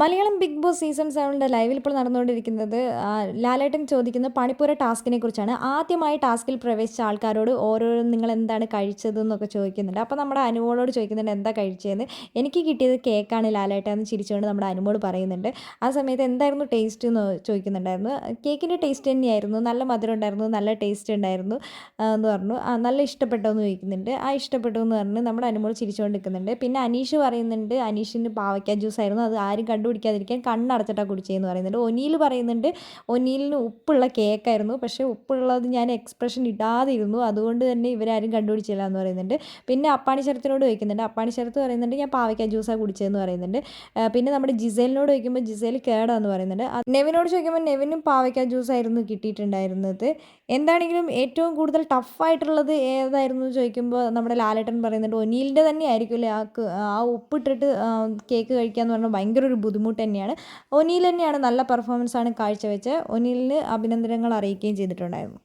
Malayalam big boss season സെവനിന്റെ ലൈവിൽ ഇപ്പോൾ നടന്നുകൊണ്ടിരിക്കുന്നത് ലാലേട്ടൻ ചോദിക്കുന്ന പണിപ്പുര ടാസ്കിനെ കുറിച്ചാണ്. ആദ്യമായി ടാസ്കിൽ പ്രവേശിച്ച ആൾക്കാരോട് ഓരോരോ നിങ്ങൾ എന്താണ് കഴിച്ചത് എന്നൊക്കെ ചോദിക്കുന്നുണ്ട്. അപ്പോൾ നമ്മുടെ അനുമോളോട് ചോദിക്കുന്നുണ്ട് എന്താ കഴിച്ചതെന്ന് എനിക്ക് കിട്ടിയത് കേക്കാണ് ലാലേട്ടൻ എന്ന് ചിരിച്ചുകൊണ്ട് നമ്മുടെ അനുമോൾ പറയുന്നുണ്ട്. ആ സമയത്ത് എന്തായിരുന്നു ടേസ്റ്റ് എന്ന് ചോദിക്കുന്നുണ്ടായിരുന്നു. കേക്കിന്റെ ടേസ്റ്റ് തന്നെയായിരുന്നു. നല്ല മധുരം ഉണ്ടായിരുന്നു. നല്ല ടേസ്റ്റ് ഉണ്ടായിരുന്നു എന്ന് പറഞ്ഞു. ആ നല്ല ഇഷ്ടപ്പെട്ടോ എന്ന് ചോദിക്കുന്നുണ്ട്. ആ ഇഷ്ടപ്പെട്ടു എന്ന് പറഞ്ഞ് നമ്മുടെ അനുമോൾ ചിരിച്ചുകൊണ്ട് നിൽക്കുന്നുണ്ട്. പിന്നെ അനീഷ് പറയുന്നുണ്ട് അനീഷിന് പാവയ്ക്ക ജ്യൂസ് ആയിരുന്നു അത് ആരും കണ്ടുപിടിക്കാതിരിക്കാൻ കണ്ണടച്ചിട്ടാണ് കുടിച്ചതെന്ന് പറയുന്നുണ്ട്. ഒനിയിൽ പറയുന്നുണ്ട് ഒനിയിലിന് ഉപ്പുള്ള കേക്കായിരുന്നു പക്ഷേ ഉപ്പുള്ളത് ഞാൻ എക്സ്പ്രഷൻ ഇടാതിരുന്നു അതുകൊണ്ട് തന്നെ ഇവരാരും കണ്ടുപിടിച്ചില്ല എന്ന് പറയുന്നുണ്ട്. പിന്നെ അപ്പാണി ശരത്തിനോട് ചോദിക്കുന്നുണ്ട്. അപ്പാണി ശരത്ത് പറയുന്നുണ്ട് ഞാൻ പാവയ്ക്ക ജ്യൂസാണ് കുടിച്ചതെന്ന് പറയുന്നുണ്ട്. പിന്നെ നമ്മുടെ ജിസേലിനോട് ചോദിക്കുമ്പോൾ ജിസേൽ കേടാന്ന് പറയുന്നുണ്ട്. നെവിനോട് ചോദിക്കുമ്പോൾ നെവിനും പാവയ്ക്ക ജ്യൂസായിരുന്നു കിട്ടിയിട്ടുണ്ടായിരുന്നത്. എന്താണെങ്കിലും ഏറ്റവും കൂടുതൽ ടഫായിട്ടുള്ളത് ഏതായിരുന്നു ചോദിക്കുമ്പോൾ നമ്മുടെ ലാലേട്ടൻ പറയുന്നുണ്ട് ഒനിയിലിന്റെ തന്നെ ആയിരിക്കുമല്ലേ ആ ആ ഉപ്പിട്ടിട്ട് കേക്ക് കഴിക്കുക എന്ന് പറഞ്ഞാൽ ഭയങ്കര ഒരു ബുദ്ധിമുട്ട് തന്നെയാണ്. ഒനീൽ തന്നെയാണ് നല്ല പെർഫോമൻസ് ആണ് കാഴ്ചവെച്ചത്. ഒനീലിന് അഭിനന്ദനങ്ങൾ അറിയിക്കുകയും ചെയ്തിട്ടുണ്ടായിരുന്നു.